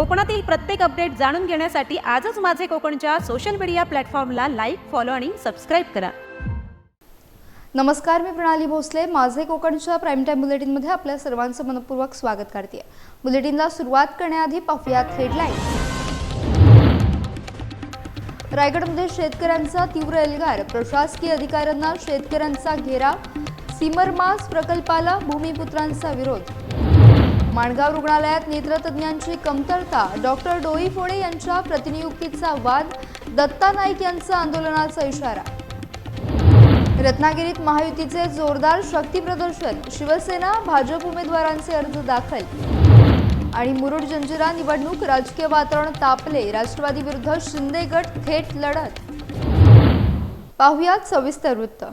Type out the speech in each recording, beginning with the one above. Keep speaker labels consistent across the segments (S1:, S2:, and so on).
S1: कोकणातील प्रत्येक अपडेट जाणून घेण्यासाठी आजच माझे कोकणच्या सोशल मीडिया प्लॅटफॉर्मला लाईक फॉलो आणि सबस्क्राईब करा.
S2: नमस्कार मी प्रणाली भोसले. माझे कोकणच्या प्राईम टाईम बुलेटिनमध्ये आपल्या सर्वांचं मनपूर्वक स्वागत करते. बुलेटिनला सुरुवात करण्याआधी पाहूयात हेडलाईन रायगडमध्ये शेतकऱ्यांचा तीव्र एल्गार. प्रशासकीय अधिकाऱ्यांना शेतकऱ्यांचा घेराव सिमरमास प्रकल्पाला भूमिपुत्रांचा विरोध. माणगाव रुग्णालयात नेत्रतज्ञांची कमतरता. डॉक्टर डोई फोडे यांच्या प्रतिनियुक्तीचा वाद दत्ता नाईक यांचा आंदोलनाचा इशारा. रत्नागिरीत महायुतीचे जोरदार शक्ती प्रदर्शन शिवसेना भाजप उमेदवारांचे अर्ज दाखल. आणि मुरुड जंजिरा निवडणूक राजकीय वातावरण तापले राष्ट्रवादी विरुद्ध शिंदे गट थेट लढत. पाहुयात सविस्तर वृत्त.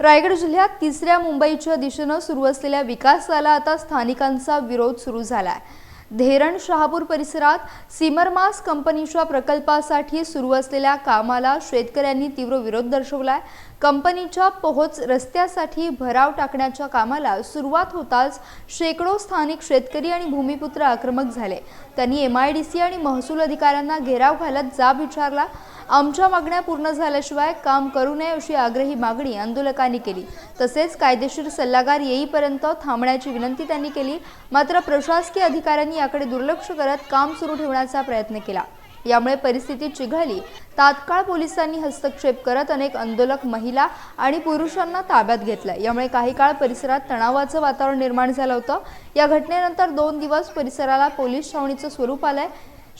S2: रायगड जिल्ह्यात तिसऱ्या मुंबईच्या दिशेनं सुरू असलेल्या विकासाला आता स्थानिकांचा विरोध सुरू झाला आहे धेरण शहापूर परिसरात सिमरमास कंपनीच्या प्रकल्पासाठी सुरू असलेल्या कामाला शेतकऱ्यांनी तीव्र विरोध दर्शवला आहे कंपनीच्या पोहोच रस्त्यासाठी भराव टाकण्याच्या कामाला सुरुवात होताच शेकडो स्थानिक शेतकरी आणि भूमिपुत्र आक्रमक झाले. त्यांनी एम आय डी सी आणि महसूल अधिकाऱ्यांना घेराव घालत जाब विचारला. आमच्या मागण्या पूर्ण झाल्याशिवाय काम करू नये अशी आग्रही मागणी आंदोलकांनी केली. तसेच कायदेशीर सल्लागार येईपर्यंत थांबण्याची विनंती त्यांनी केली. मात्र प्रशासकीय अधिकाऱ्यांनी याकडे दुर्लक्ष करत काम सुरू ठेवण्याचा प्रयत्न केला. यामुळे परिस्थिती चिघळली. तात्काळ पोलिसांनी हस्तक्षेप करत अनेक आंदोलक महिला आणि पुरुषांना ताब्यात घेतलं. यामुळे काही काळ परिसरात तणावाचं वातावरण निर्माण झालं होतं. या घटनेनंतर दोन दिवस परिसराला पोलीस छावणीचं स्वरूप आलंय.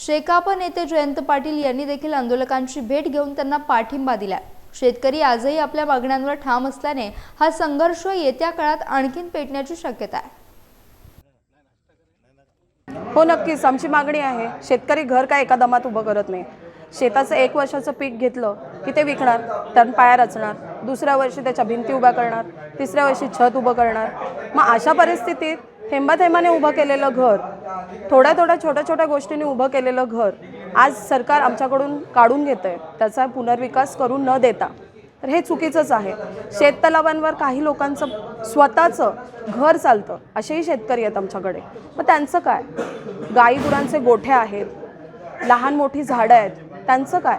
S2: शेकाप नेते जयंत पाटील यांनी देखील आंदोलकांची भेट घेऊन त्यांना पाठिंबा दिला शेतकरी आजही आपल्या मागण्यांवर ठाम असल्याने हा संघर्ष येत्या काळात आणखीन पेटण्याची शक्यता आहे.
S3: हो नक्कीच. आमची मागणी आहे शेतकरी घर काय एका दमात उभं करत नाही. शेताचं एक वर्षाचं पीक घेतलं की ते विकणार त्यात पाया रचणार दुसऱ्या वर्षी त्याच्या भिंती उभ्या करणार तिसऱ्या वर्षी छत उभं करणार. मग अशा परिस्थितीत थेंबाथेंबाने उभं केलेलं घर थोड्या थोड्या छोट्या छोट्या गोष्टींनी उभं केलेलं घर आज सरकार आमच्याकडून काढून घेतं आहे त्याचा पुनर्विकास करून न देता. तर हे चुकीचंच आहे. शेततलावांवर काही लोकांचं स्वतःचं घर चालतं असेही शेतकरी आहेत आमच्याकडे. मग त्यांचं काय? गाई गुरांचे गोठे आहेत लहान मोठी झाडं आहेत त्यांचं काय?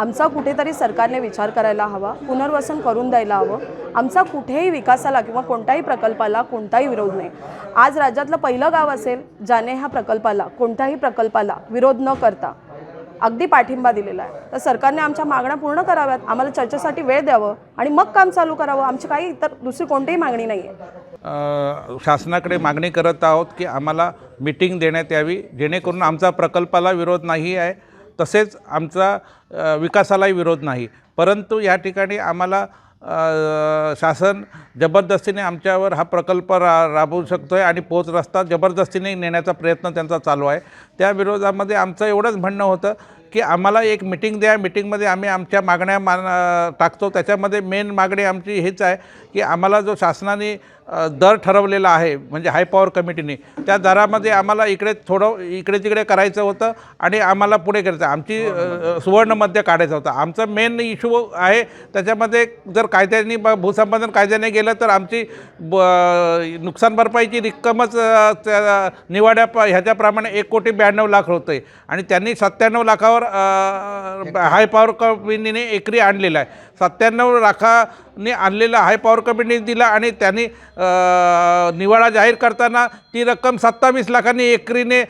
S3: आमचा कुठेतरी सरकारने विचार करायला हवा पुनर्वसन करून द्यायला हवं. आमचा कुठेही विकासाला किंवा कोणत्याही प्रकल्पाला कोणताही विरोध नाही. आज राज्यातलं पहिलं गाव असेल ज्याने ह्या प्रकल्पाला कोणत्याही प्रकल्पाला विरोध न करता अगदी पाठिंबा दिलेला आहे. तर सरकारने आमच्या मागण्या पूर्ण कराव्यात आम्हाला चर्चेसाठी वेळ द्यावं आणि मग काम चालू करावं आमची काही इतर दुसरी कोणतीही मागणी नाही आहे
S4: शासनाकडे मागणी करत आहोत की आम्हाला मीटिंग देण्यात यावी जेणेकरून आमचा प्रकल्पाला विरोध नाही आहे तसेच आमचा विकासालाही विरोध नाही. परंतु या ठिकाणी आम्हाला शासन जबरदस्तीने आमच्यावर हा प्रकल्प रा राबवू शकतो आहे आणि पोच रस्ता जबरदस्तीने नेण्याचा प्रयत्न त्यांचा चालू आहे. त्या विरोधामध्ये आमचं एवढंच म्हणणं होतं की आम्हाला एक मिटिंग द्या. मिटिंगमध्ये आम्ही आमच्या मागण्या मान टाकतो. त्याच्यामध्ये मेन मागणी आमची हीच आहे की आम्हाला जो शासनाने दर ठरवलेला आहे म्हणजे हाय पॉवर कमिटीने त्या दरामध्ये आम्हाला इकडे थोडं इकडे तिकडे करायचं होतं आणि आम्हाला पुढे करायचं. आमची सुवर्णमध्ये सुवर्णमध्य काढायचं होतं. आमचं मेन इश्यू आहे. त्याच्यामध्ये जर कायद्याने ब भूसंपादन कायद्याने गेलं तर आमची ब नुकसान भरपाईची रक्कमच त्या निवाड्या प ह्याच्याप्रमाणे एक कोटी ब्याण्णव लाख होते आणि त्यांनी सत्त्याण्णव लाखावर पॉवर हाय पॉवर कंपनीने एकरी आणलेला आहे. सत्त्याण्णव लाखाने आणलेला हाय पॉवर कंपनीने दिला आणि त्यांनी निवाडा जाहीर करताना ती रक्कम सत्तावीस लाखांनी एकरीने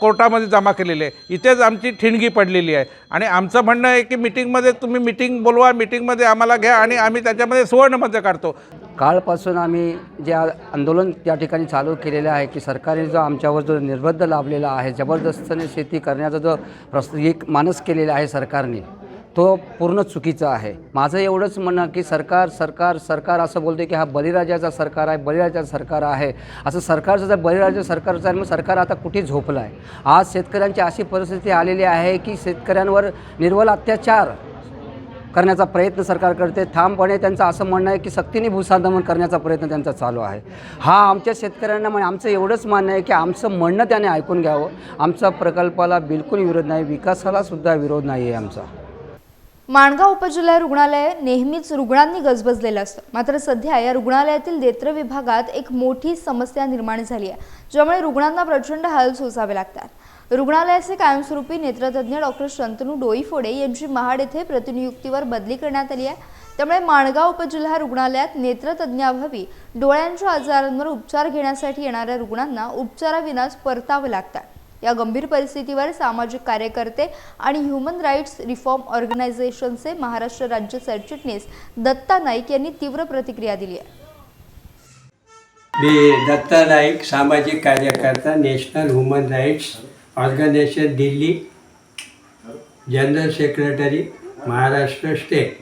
S4: कोर्टामध्ये जमा केलेली आहे. इथेच आमची ठिणगी पडलेली आहे. आणि आमचं म्हणणं आहे की मिटिंगमध्ये तुम्ही मिटिंग बोलवा मिटिंगमध्ये आम्हाला घ्या आणि आम्ही त्याच्यामध्ये सुवर्णमध्ये काढतो.
S5: काळपासून आम्ही जे आंदोलन त्या ठिकाणी चालू केलेलं आहे की सरकारने जो आमच्यावर जो निर्बंध लाभलेला आहे जबरदस्तीने शेती करण्याचा जो प्रस एक मानस केलेला आहे सरकारने तो पूर्ण चुकीचा आहे. माझं एवढंच म्हणणं की सरकार सरकार सरकार असं बोलते की हा बळीराजाचा सरकार आहे बळीराजाचं सरकार आहे. असं सरकारचं जर बळीराजा सरकारचं आहे मग सरकार आता कुठे झोपलं आहे? आज शेतकऱ्यांची अशी परिस्थिती आलेली आहे की शेतकऱ्यांवर निर्वल अत्याचार करण्याचा प्रयत्न सरकार करते. ठामपणे त्यांचं असं म्हणणं आहे की सक्तीने भूसादमन करण्याचा प्रयत्न त्यांचा चालू आहे. हा आमच्या शेतकऱ्यांना म्हणजे आमचं एवढंच मान्य आहे की आमचं म्हणणं त्याने ऐकून घ्यावं. आमचा प्रकल्पाला बिलकुल विरोध नाही विकासालासुद्धा विरोध नाही आहे आमचा.
S2: माणगाव उपजिल्हा रुग्णालय नेहमीच रुग्णांनी गजबजलेलं असतं. मात्र सध्या या रुग्णालयातील नेत्र विभागात एक मोठी समस्या निर्माण झाली आहे ज्यामुळे रुग्णांना प्रचंड हाल सोसावे लागतात. रुग्णालयाचे कायमस्वरूपी नेत्रतज्ज्ञ डॉक्टर शंतनू डोईफोडे यांची महाड येथे प्रतिनियुक्तीवर बदली करण्यात आली आहे. त्यामुळे माणगाव उपजिल्हा रुग्णालयात नेत्रतज्ञाभावी डोळ्यांच्या आजारांवर उपचार घेण्यासाठी येणाऱ्या रुग्णांना उपचाराविनाच परतावं लागतात या गंभीर परिस्थितीवर सामाजिक कार्यकर्ते आणि ह्युमन राईट्स रिफॉर्म ऑर्गनायझेशनचे महाराष्ट्र राज्य सरचिटणीस दत्ता नाईक यांनी तीव्र प्रतिक्रिया दिली आहे.
S6: मी दत्ता नाईक सामाजिक कार्यकर्ता national human rights organisation Delhi general secretary Maharashtra state.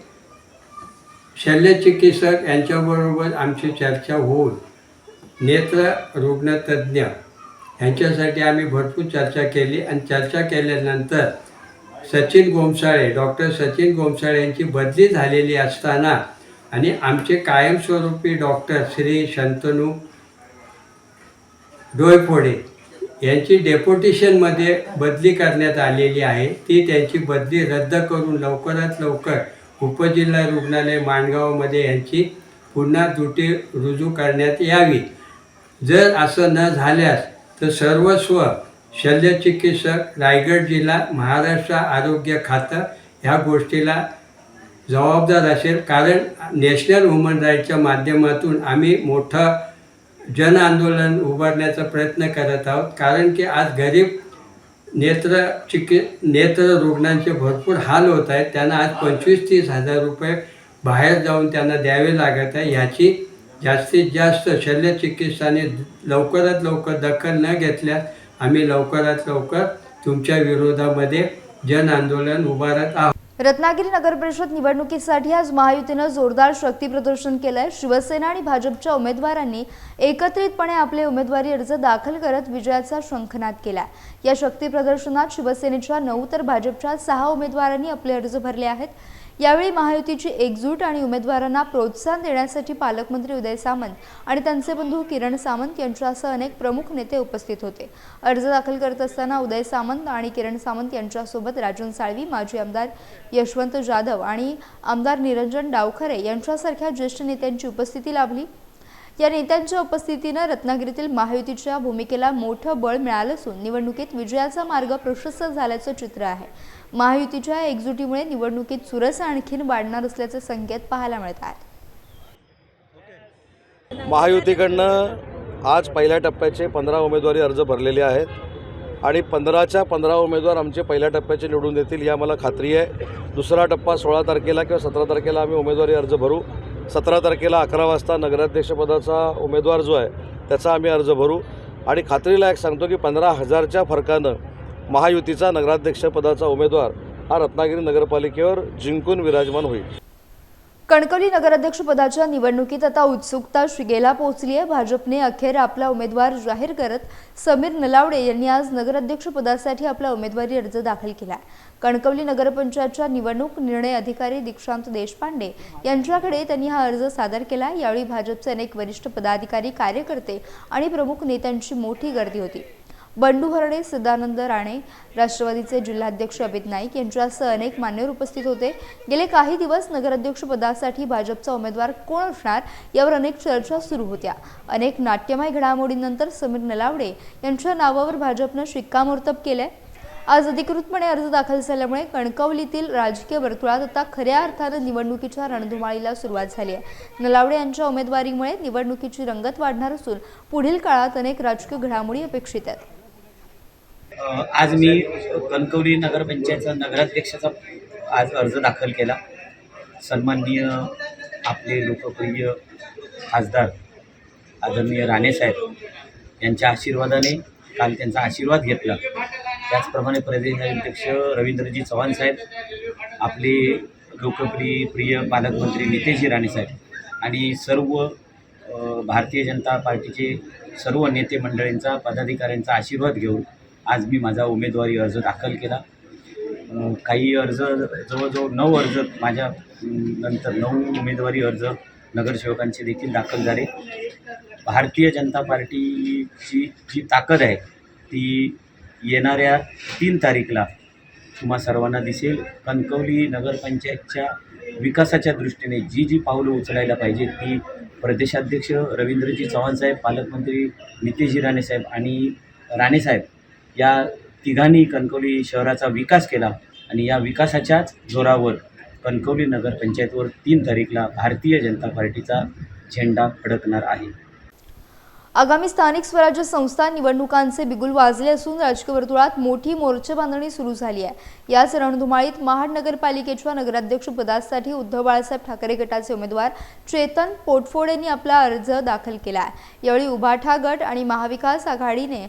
S6: शल्यचिकित्सक यांच्याबरोबर आमची चर्चा होऊन नेत्र रुग्णतज्ञ यांच्यासाठी आम्ही भरपूर चर्चा केली आणि चर्चा केल्यानंतर सचिन गोमसाळे डॉक्टर सचिन गोमसाळे यांची बदली झालेली असताना आणि आमचे कायमस्वरूपी डॉक्टर श्री शंतनू डोयफोडे यांची डेप्युटेशनमध्ये बदली करण्यात आलेली आहे. ती त्यांची बदली रद्द करून लवकरात लवकर उपजिल्हा रुग्णालय माणगावमध्ये यांची पुन्हा दुटी रुजू करण्यात यावी. जर असं न झाल्यास तर सर्वस्व शल्यचिकित्सक रायगड जिल्हा महाराष्ट्र आरोग्य खातं ह्या गोष्टीला जबाबदार असेल. कारण नॅशनल वुमन राईटच्या माध्यमातून आम्ही मोठं जन आंदोलन उभारण्याचा प्रयत्न करत आहोत. कारण की आज गरीब नेत्र चिकि नेत्र रुग्णांचे भरपूर हाल होत आहेत. त्यांना आज पंचवीस तीस हजार रुपये बाहेर जाऊन त्यांना द्यावे लागत आहे. ह्याची जास्तीत जास्त शल्यचिकित्साने लवकरात लवकर दखल न घेतल्यास आम्ही लवकरात लवकर तुमच्या विरोधामध्ये जन आंदोलन उभारत आहोत.
S2: रत्नागिरी नगर परिषद निवडणुकीसाठी आज महायुतीनं जोरदार शक्ती प्रदर्शन केलंय. शिवसेना आणि भाजपच्या उमेदवारांनी एकत्रितपणे आपले उमेदवारी अर्ज दाखल करत विजयाचा शंखनाद केला या शक्ती प्रदर्शनात शिवसेनेच्या नऊ तर भाजपच्या सहा उमेदवारांनी आपले अर्ज भरले आहेत. यावेळी महायुतीची एकजूट आणि उमेदवारांना प्रोत्साहन देण्यासाठी पालकमंत्री उदय सामंत आणि त्यांचे बंधू किरण सामंत यांच्यासह अनेक प्रमुख नेते उपस्थित होते. अर्ज दाखल करत असताना उदय सामंत आणि किरण सामंत यांच्यासोबत राजन साळवी माजी आमदार यशवंत जाधव आणि आमदार निरंजन डावखरे यांच्यासारख्या ज्येष्ठ नेत्यांची उपस्थिती लाभली. या नेत्यांच्या उपस्थितीनं रत्नागिरीतील महायुतीच्या भूमिकेला मोठं बळ मिळालं असून निवडणुकीत विजयाचा मार्ग प्रशस्त झाल्याचं चित्र आहे. महायुतीच्या एकजुटीमुळे निवडणुकीत चुरस आणखीन वाढणार असल्याचे संकेत पाहायला मिळत आहेत.
S7: महायुतीकडनं आज पहिल्या टप्प्याचे पंधरा उमेदवारी अर्ज भरलेले आहेत आणि पंधराच्या पंधरा उमेदवार आमचे पहिल्या टप्प्याचे निवडून देतील ही आम्हाला खात्री आहे. दुसरा टप्पा सोळा तारखेला किंवा सतरा तारखेला आम्ही उमेदवारी अर्ज भरू. सतरा तारखेला अकरा वाजता नगराध्यक्षपदाचा उमेदवार जो आहे त्याचा आम्ही अर्ज भरू. आणि खात्रीला एक सांगतो की पंधरा हजारच्या फरकानं महायुतीचा नगराध्यक्षपदाचा उमेदवार हा रत्नागिरी नगरपालिकेवर जिंकून विराजमान होईल.
S2: कणकवली नगराध्यक्षपदाच्या निवडणुकीत आता उत्सुकता शिगेला पोहोचली आहे भाजपने अखेर आपला उमेदवार जाहीर करत समीर नलावडे यांनी आज नगराध्यक्षपदासाठी आपला उमेदवारी अर्ज दाखल केला कणकवली नगरपंचायतच्या निवडणूक निर्णय अधिकारी दीक्षांत देशपांडे यांच्याकडे त्यांनी हा अर्ज सादर केला. यावेळी भाजपचे अनेक वरिष्ठ पदाधिकारी कार्यकर्ते आणि प्रमुख नेत्यांची मोठी गर्दी होती. बंडू हरणे सदानंद राणे राष्ट्रवादीचे जिल्हाध्यक्ष अमित नाईक यांच्यासह अनेक मान्यवर उपस्थित होते. गेले काही दिवस नगराध्यक्ष पदासाठी भाजपचा उमेदवार कोण असणार यावर अनेक चर्चा सुरू होत्या. अनेक नाट्यमय घडामोडींनंतर समीर नलावडे यांच्या नावावर भाजपनं शिक्कामोर्तब केलंय. आज अधिकृतपणे अर्ज दाखल झाल्यामुळे कणकवलीतील राजकीय वर्तुळात आता खऱ्या अर्थानं निवडणुकीच्या रणधुमाळीला सुरुवात झाली आहे. नलावडे यांच्या उमेदवारीमुळे निवडणुकीची रंगत वाढणार असून पुढील काळात अनेक राजकीय घडामोडी अपेक्षित आहेत.
S8: आज मी कणकवली नगरपंचायतचा नगराध्यक्षाचा आज अर्ज दाखल केला. सन्माननीय आपले लोकप्रिय खासदार आदरणीय राणेसाहेब यांच्या आशीर्वादाने काल त्यांचा आशीर्वाद घेतला. त्याचप्रमाणे प्रदेशाध्यक्ष रवींद्रजी चव्हाण साहेब आपले लोकप्रिय प्रिय पालकमंत्री नितेशजी राणेसाहेब आणि सर्व भारतीय जनता पार्टीचे सर्व नेते मंडळींचा पदाधिकाऱ्यांचा आशीर्वाद घेऊन आज मी माझा उमेदवारी अर्ज दाखल केला. काही अर्ज जवळजवळ नऊ अर्ज माझ्या नंतर नऊ उमेदवारी अर्ज नगरसेवकांचे देखील दाखल झाले. भारतीय जनता पार्टीची जी ताकद आहे ती येणाऱ्या तीन तारीखला तुम्हा सर्वांना दिसेल. कणकवली नगरपंचायतच्या विकासाच्या दृष्टीने जी जी पावलं उचलायला पाहिजे ती प्रदेशाध्यक्ष रवींद्रजी चव्हाणसाहेब पालकमंत्री नितेशजी राणेसाहेब आणि राणेसाहेब या तिघांनी कणकवली शहराचा विकास केला आणि या विकासाच्याच जोरावर कणकवली नगरपंचायतवर तीन तारीखला भारतीय जनता पार्टीचा झेंडा फडकणार आहे.
S2: आगामी स्थानिक स्वराज्य संस्था निवडणुकांचे बिगुल वाजले असून राजकीय वर्तुळात मोठी मोर्चे बांधणी सुरू झाली आहे. याच रणधुमाळीत महाड नगरपालिकेच्या नगराध्यक्ष पदासाठी उद्धव बाळासाहेब ठाकरे गटाचे उमेदवार चेतन पोटफोड यांनी आपला अर्ज दाखल केला आहे. यावेळी उभाठा गट आणि महाविकास आघाडीने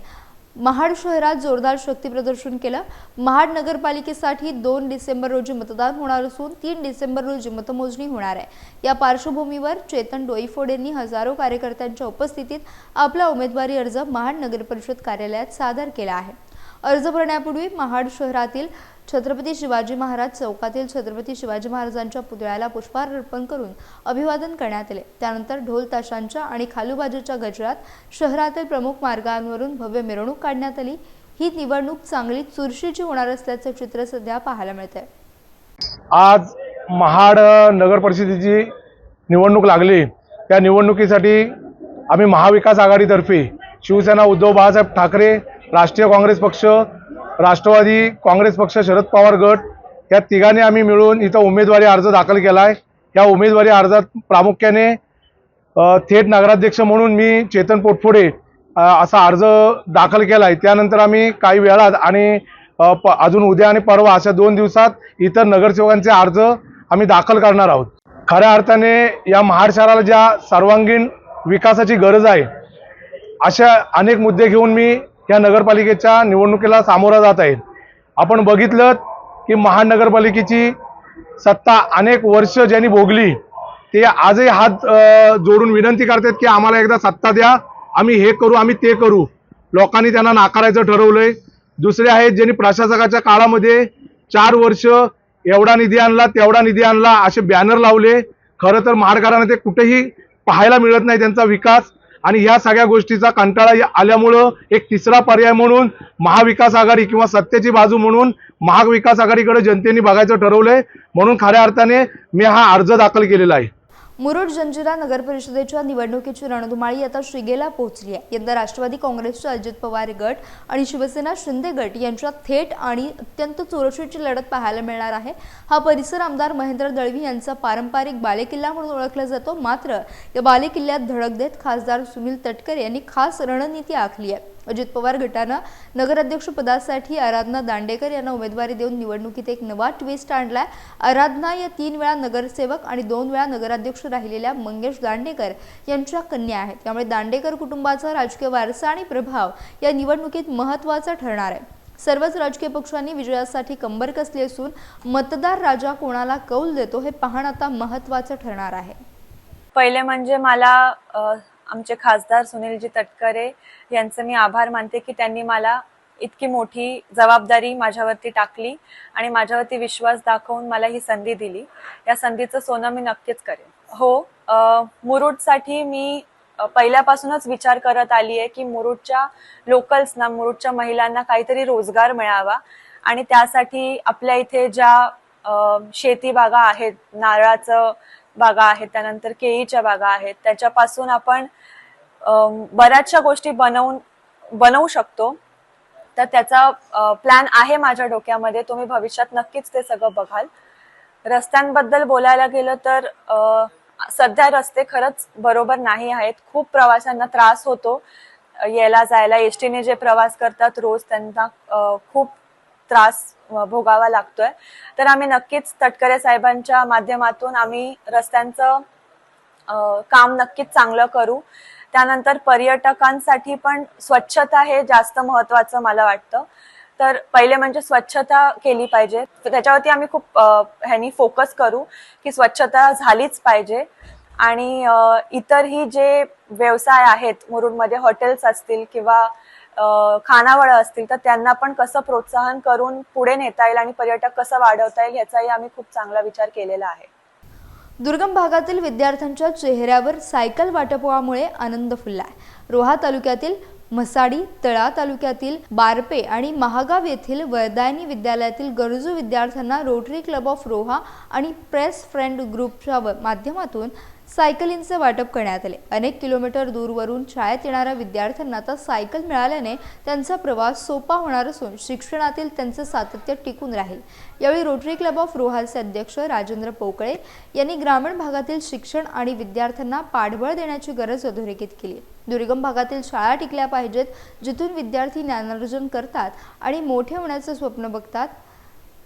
S2: महाड शहरात जोरदार शक्ती प्रदर्शन केलं. महाड नगरपालिकेसाठी दोन डिसेंबर रोजी मतदान होणार असून तीन डिसेंबर रोजी मतमोजणी होणार आहे. या पार्श्वभूमीवर चेतन डोईफोडेंनी हजारो कार्यकर्त्यांच्या उपस्थितीत आपला उमेदवारी अर्ज महाड नगरपरिषद कार्यालयात सादर केला आहे. अर्ज भरण्यापूर्वी महाड शहरातील छत्रपती शिवाजी महाराज चौकातील छत्रपती शिवाजी महाराजांच्या पुतळ्याला पुष्पहार अर्पण करून अभिवादन करण्यात आले. त्यानंतर ढोल ताशांच्या आणि खालूबाजूच्या गजरात शहरातील प्रमुख मार्गांवरून भव्य मिरवणूक काढण्यात आली. ही निवडणूक चांगली चुरशीची होणार असल्याचं चित्र सध्या पाहायला मिळते
S9: आज महाड नगर परिषदेची निवडणूक लागली. त्या निवडणुकीसाठी आम्ही महाविकास आघाडीतर्फे शिवसेना उद्धव बाळासाहेब ठाकरे राष्ट्रीय काँग्रेस पक्ष राष्ट्रवादी काँग्रेस पक्ष शरद पवार गट या तिघांनी आम्ही मिळून इथं उमेदवारी अर्ज दाखल केला आहे या उमेदवारी अर्जात प्रामुख्याने थेट नगराध्यक्ष म्हणून मी चेतन पोटफोडे असा अर्ज दाखल केला आहे त्यानंतर आम्ही काही वेळात आणि प अजून उद्या आणि परवा अशा दोन दिवसात इतर नगरसेवकांचे अर्ज आम्ही दाखल करणार आहोत. खऱ्या अर्थाने या महाड शहराला ज्या सर्वांगीण विकासाची गरज आहे अशा अनेक मुद्दे घेऊन मी या नगरपालिकेच्या निवडणुकीला सामोरा जात आहे आपण बघितलं की महानगरपालिकेची सत्ता अनेक वर्ष ज्यांनी भोगली ते आजही हात जोडून विनंती करतात की आम्हाला एकदा सत्ता द्या आम्ही हे करू आम्ही ते करू. लोकांनी त्यांना नाकारायचं ठरवलंय. दुसरे आहेत ज्यांनी प्रशासकाच्या काळामध्ये चार वर्ष एवढा निधी आणला तेवढा निधी आणला असे बॅनर लावले. खरं तर महाडकरांना ते कुठेही पाहायला मिळत नाही त्यांचा विकास. आणि या सगळ्या गोष्टीचा कंटाळा आल्यामुळं एक तिसरा पर्याय म्हणून महाविकास आघाडी किंवा सत्तेची बाजू म्हणून महाविकास आघाडीकडे जनतेने बघायचं ठरवलंय. म्हणून खऱ्या अर्थाने मी हा अर्ज दाखल केलेला आहे.
S2: मुरुड जंजिरा नगर परिषदेच्या निवडणुकीची रणधुमाळी आता श्रीगेला पोहोचली आहे. यंदा राष्ट्रवादी काँग्रेसचे अजित पवार गट आणि शिवसेना शिंदे गट यांच्यात थेट आणि अत्यंत चुरशीची लढत पाहायला मिळणार आहे. हा परिसर आमदार महेंद्र दळवी यांचा पारंपरिक बालेकिल्ला म्हणून ओळखला जातो. मात्र या बालेकिल्ल्यात धडक देत खासदार सुनील तटकरे यांनी खास रणनीती आखली आहे. अजित पवार गटानं नगराध्यक्षपदासाठी आराधना दांडेकर यांना उमेदवारी देऊन निवडणुकीत एक नवा ट्विस्ट आणलाय. आराधना या तीन वेळा नगरसेवक आणि दोन वेळा नगराध्यक्ष राहिलेल्या मंगेश दांडेकर यांच्या कन्या आहेत. त्यामुळे दांडेकर कुटुंबाचा राजकीय वारसा आणि प्रभाव या निवडणुकीत महत्त्वाचा ठरणार आहे. सर्वच राजकीय पक्षांनी विजयासाठी कंबर कसली असून मतदार राजा कोणाला कौल देतो हे पाहणं आता महत्त्वाचं ठरणार आहे.
S10: पहिले म्हणजे मला आमचे खासदार सुनीलजी तटकरे यांचे मी आभार मानते की त्यांनी मला इतकी मोठी जबाबदारी माझ्यावरती टाकली आणि माझ्यावरती विश्वास दाखवून मला ही संधी दिली. या संधीचं सोनं मी नक्कीच करेन. हो मुरुडसाठी मी पहिल्यापासूनच विचार करत आली आहे की मुरुडच्या लोकल्सना मुरुडच्या महिलांना काहीतरी रोजगार मिळावा आणि त्यासाठी आपल्या इथे ज्या शेती बागा आहेत नारळाचं बागा आहेत त्यानंतर केळीच्या बागा आहेत. त्याच्यापासून आपण बऱ्याचशा गोष्टी बनवून बनवू शकतो. तर त्याचा प्लॅन आहे माझ्या डोक्यामध्ये. तुम्ही भविष्यात नक्कीच ते सगळं बघाल. रस्त्यांबद्दल बोलायला गेलं तर सध्या रस्ते खरंच बरोबर नाही आहेत. खूप प्रवाशांना त्रास होतो. यायला जायला. एसटीने जे प्रवास करतात रोज त्यांना खूप त्रास भोगावा लागतोय. तर आम्ही नक्कीच तटकरे साहेबांच्या माध्यमातून आम्ही रस्त्यांचं काम नक्कीच चांगलं करू. त्यानंतर पर्यटकांसाठी पण स्वच्छता हे जास्त महत्वाचं मला वाटतं. तर पहिले म्हणजे स्वच्छता केली पाहिजे. तर त्याच्यावरती आम्ही खूप ह्यानी फोकस करू की स्वच्छता झालीच पाहिजे. आणि इतरही जे व्यवसाय आहेत मुरुडमध्ये हॉटेल्स असतील किंवा खानावळं असतील तर त्यांना पण कसं प्रोत्साहन करून पुढे नेता येईल आणि पर्यटक कसं वाढवता येईल याचाही आम्ही खूप चांगला विचार केलेला आहे.
S2: दुर्गम भागातील विद्यार्थ्यांच्या चेहऱ्यावर सायकल वाटपामुळे आनंद फुललाय. रोहा तालुक्यातील म्हसाडी तळा तालुक्यातील बारपे आणि महागाव येथील वरदायनी विद्यालयातील गरजू विद्यार्थ्यांना रोटरी क्लब ऑफ रोहा आणि प्रेस फ्रेंड ग्रुपच्या माध्यमातून सायकलींचे वाटप करण्यात आले. अनेक किलोमीटर दूरवरून शाळेत येणाऱ्या विद्यार्थ्यांना आता सायकल मिळाल्याने त्यांचा प्रवास सोपा होणार असून शिक्षणातील त्यांचे सातत्य टिकून राहील. यावेळी रोटरी क्लब ऑफ रोहाचे अध्यक्ष राजेंद्र पोकळे यांनी ग्रामीण भागातील शिक्षण आणि विद्यार्थ्यांना पाठबळ देण्याची गरज अधोरेखित केली. दुर्गम भागातील शाळा टिकल्या पाहिजेत जिथून विद्यार्थी ज्ञानार्जन करतात आणि मोठे होण्याचं स्वप्न बघतात.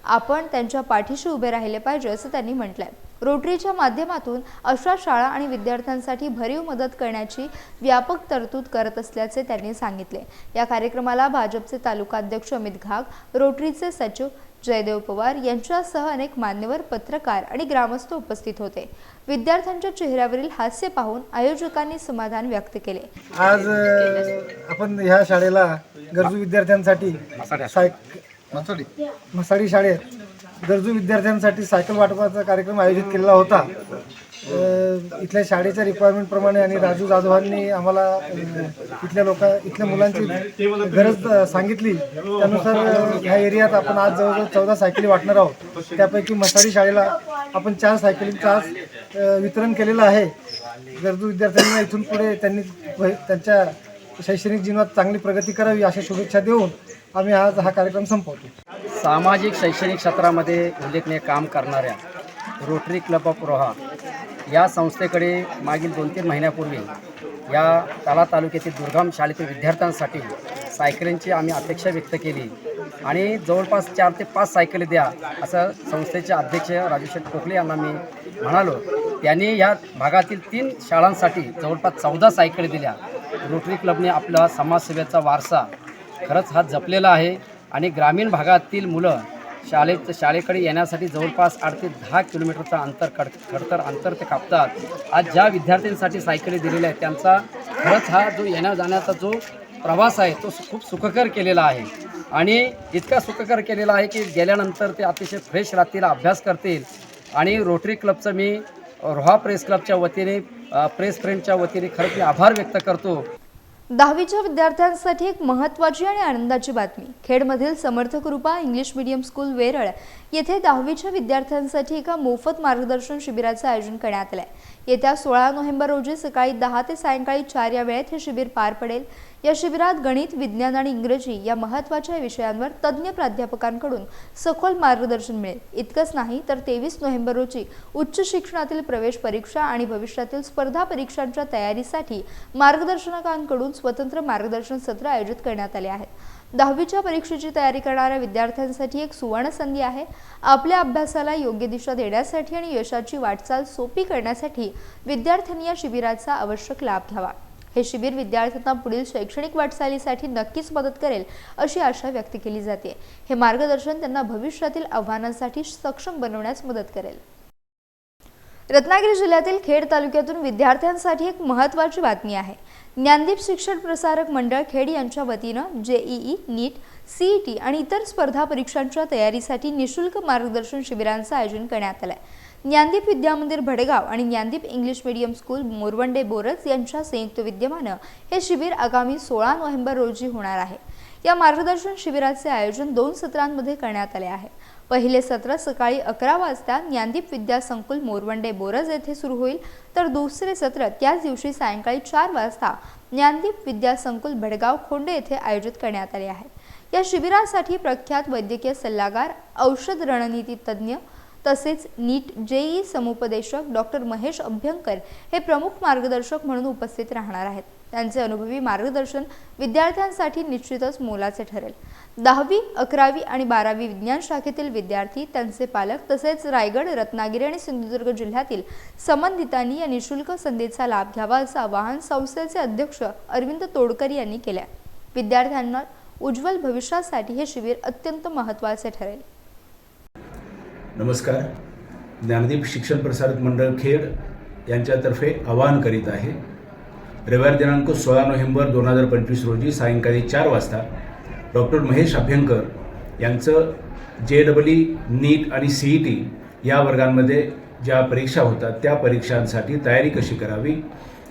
S2: आपण त्यांच्या पाठीशी उभे राहिले पाहिजे असं त्यांनी म्हटलंय. रोटरीच्या माध्यमातून अशा शाळा आणि विद्यार्थ्यांसाठी भरीव मदत करण्याची व्यापक तरतूद करत असल्याचे त्यांनी सांगितले. या कार्यक्रमाला भाजपचे तालुकाध्यक्ष अमित घाग रोटरीचे सचिव जयदेव पवार यांच्यासह अनेक मान्यवर पत्रकार आणि ग्रामस्थ उपस्थित होते. विद्यार्थ्यांच्या चेहऱ्यावरील हास्य पाहून आयोजकांनी समाधान व्यक्त केले.
S11: आज आपण ह्या शाळेला गरजू विद्यार्थ्यांसाठी सायक मसाडी शाळेत गरजू विद्यार्थ्यांसाठी सायकल वाटपाचा कार्यक्रम आयोजित केलेला होता. इथल्या शाळेच्या रिक्वायरमेंटप्रमाणे आणि राजू जाधवांनी आम्हाला इथल्या लोक इथल्या मुलांची गरज सांगितली. त्यानुसार ह्या एरियात आपण आज जवळजवळ चौदा सायकली वाटणार आहोत. त्यापैकी मसाडी शाळेला आपण चार सायकलींचं आज वितरण केलेलं आहे. गरजू विद्यार्थ्यांना इथून पुढे त्यांनी व- त्यांच्या शैक्षणिक जीवनात चांगली प्रगती करावी अशा शुभेच्छा देऊन आम्ही आज हा कार्यक्रम संपवतो.
S5: सामाजिक शैक्षणिक क्षेत्रामध्ये उल्लेखनीय काम करणाऱ्या रोटरी क्लब ऑफ रोहा या संस्थेकडे मागील दोन तीन महिन्यापूर्वी या ताला तालुक्यातील दुर्गम शाळेतील विद्यार्थ्यांसाठी सायकलींची आम्ही अपेक्षा व्यक्त केली आणि जवळपास चार ते पाच सायकली द्या असं संस्थेचे अध्यक्ष राजूशेठ कोकले यांना मी म्हणालो. त्यांनी या भागातील तीन शाळांसाठी जवळपास चौदा सायकली दिल्या. रोटरी क्लबने आपला समाजसेवेचा वारसा खरंच हा जपलेला आहे. आणि ग्रामीण भागातील मुलं शाळेत शाळेकडे येण्यासाठी जवळपास आठ ते दहा किलोमीटरचा अंतर कड खडतर अंतर ते कापतात. आज ज्या विद्यार्थ्यांसाठी सायकली दिलेल्या आहेत त्यांचा खरंच हा जो येण्या जाण्याचा जो प्रवास आहे तो खूप सुखकर केलेला आहे. आणि इतका सुखकर केलेला आहे की गेल्यानंतर ते अतिशय फ्रेश राहतील अभ्यास करतील. आणि रोटरी क्लबचं मी रोहा प्रेस क्लबच्या वतीने प्रेस फ्रेंडच्या वतीने खरंच मी आभार व्यक्त करतो.
S2: दहावीच्या विद्यार्थ्यांसाठी एक महत्त्वाची आणि आनंदाची बातमी. खेडमधील समर्थ कृपा इंग्लिश मीडियम स्कूल वेरळ येथे दहावीच्या विद्यार्थ्यांसाठी एका मोफत मार्गदर्शन शिबिराचं आयोजन करण्यात आलं. आहे येत्या सोळा नोव्हेंबर रोजी सकाळी दहा ते सायंकाळी चार या वेळेत हे शिबिर पार पडेल. या शिबिरात गणित विज्ञान आणि इंग्रजी या महत्त्वाच्या विषयांवर तज्ज्ञ प्राध्यापकांकडून सखोल मार्गदर्शन मिळेल. इतकंच नाही तर तेवीस नोव्हेंबर रोजी उच्च शिक्षणातील प्रवेश परीक्षा आणि भविष्यातील स्पर्धा परीक्षांच्या तयारीसाठी मार्गदर्शकांकडून स्वतंत्र मार्गदर्शन सत्र आयोजित करण्यात आले आहेत. दहावीच्या परीक्षेची तयारी करणाऱ्या विद्यार्थ्यांसाठी एक सुवर्ण संधी आहे. आपल्या अभ्यासाला योग्य दिशा देण्यासाठी आणि यशाची वाटचाल सोपी करण्यासाठी विद्यार्थ्यांनी या शिबिराचा आवश्यक लाभ घ्यावा. हे शिबिर विद्यार्थ्यांना पुढील शैक्षणिक वाटचालीसाठी नक्कीच मदत करेल अशी आशा व्यक्त केली जाते. हे मार्गदर्शन त्यांना भविष्यातील आव्हानांसाठी सक्षम बनवण्यास मदत करेल. रत्नागिरी जिल्ह्यातील खेड तालुक्यातून विद्यार्थ्यांसाठी एक महत्त्वाची बातमी आहे. ज्ञानदीप शिक्षण प्रसारक मंडळ खेड यांच्या वतीनं जेईई नीट सीईटी आणि इतर स्पर्धा परीक्षांच्या तयारीसाठी निशुल्क मार्गदर्शन शिबिरांचं आयोजन करण्यात आलं आहे ज्ञानदीप विद्यामंदिर भडगाव आणि Dnyandeep English medium school Morvande Boraj यांच्या संयुक्त विद्यमानं हे शिबिर आगामी सोळा नोव्हेंबर रोजी होणार आहे. या मार्गदर्शन शिबिराचे आयोजन दोन सत्रांमध्ये करण्यात आले आहे. पहिले सत्र सकाळी अकरा वाजता ज्ञानदीप विद्यासंकुल मोरवंडे बोरज येथे सुरू होईल तर दुसरे सत्र त्याच दिवशी सायंकाळी चार वाजता ज्ञानदीप विद्यासंकुल भडगाव खोंडे येथे आयोजित करण्यात आले आहे. या शिबिरासाठी प्रख्यात वैद्यकीय सल्लागार औषध रणनीती तज्ज्ञ तसेच नीट जेई समुपदेशक डॉक्टर महेश अभ्यंकर हे प्रमुख मार्गदर्शक म्हणून उपस्थित राहणार आहेत. त्यांचे अनुभवी मार्गदर्शन विद्यार्थ्यांसाठी निश्चितच मोलाचे ठरेल. दहावी अकरावी आणि बारावी विज्ञान शाखेतील विद्यार्थी त्यांचे पालक तसेच रायगड रत्नागिरी आणि सिंधुदुर्ग जिल्ह्यातील संबंधितांनी या निशुल्क संधीचा लाभ घ्यावा असं आवाहन संस्थेचे अध्यक्ष अरविंद तोडकर यांनी केले विद्यार्थ्यांना उज्ज्वल भविष्यासाठी हे शिबिर अत्यंत महत्त्वाचे ठरेल.
S12: नमस्कार. ज्ञानदीप शिक्षण प्रसारक मंडळ खेड यांच्यातर्फे आवाहन करीत आहे. रविवार दिनांक सोळा नोव्हेंबर दोन हजार पंचवीस रोजी सायंकाळी चार वाजता डॉक्टर महेश अभ्यंकर यांचं जे डबल ई नीट आणि सी ई टी या वर्गांमध्ये ज्या परीक्षा होतात त्या परीक्षांसाठी तयारी कशी करावी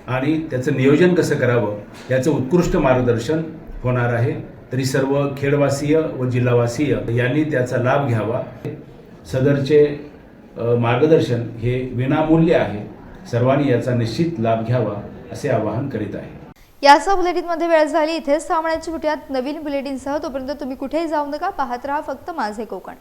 S12: आणि त्याचं नियोजन कसं करावं याचं उत्कृष्ट मार्गदर्शन होणार आहे. तरी सर्व खेडवासीय व जिल्हावासीय यांनी त्याचा लाभ घ्यावा. सदरचे मार्गदर्शन हे विनामूल्य आहे. सर्वांनी याचा निश्चित लाभ घ्यावा असे आवाहन करीत आहे.
S2: यासह बुलेटिनमध्ये वेळ झाली. इथेच थांबण्याची भेटूयात नवीन बुलेटिनसह तोपर्यंत तुम्ही कुठेही जाऊ नका. पाहत राहा फक्त माझे कोकण.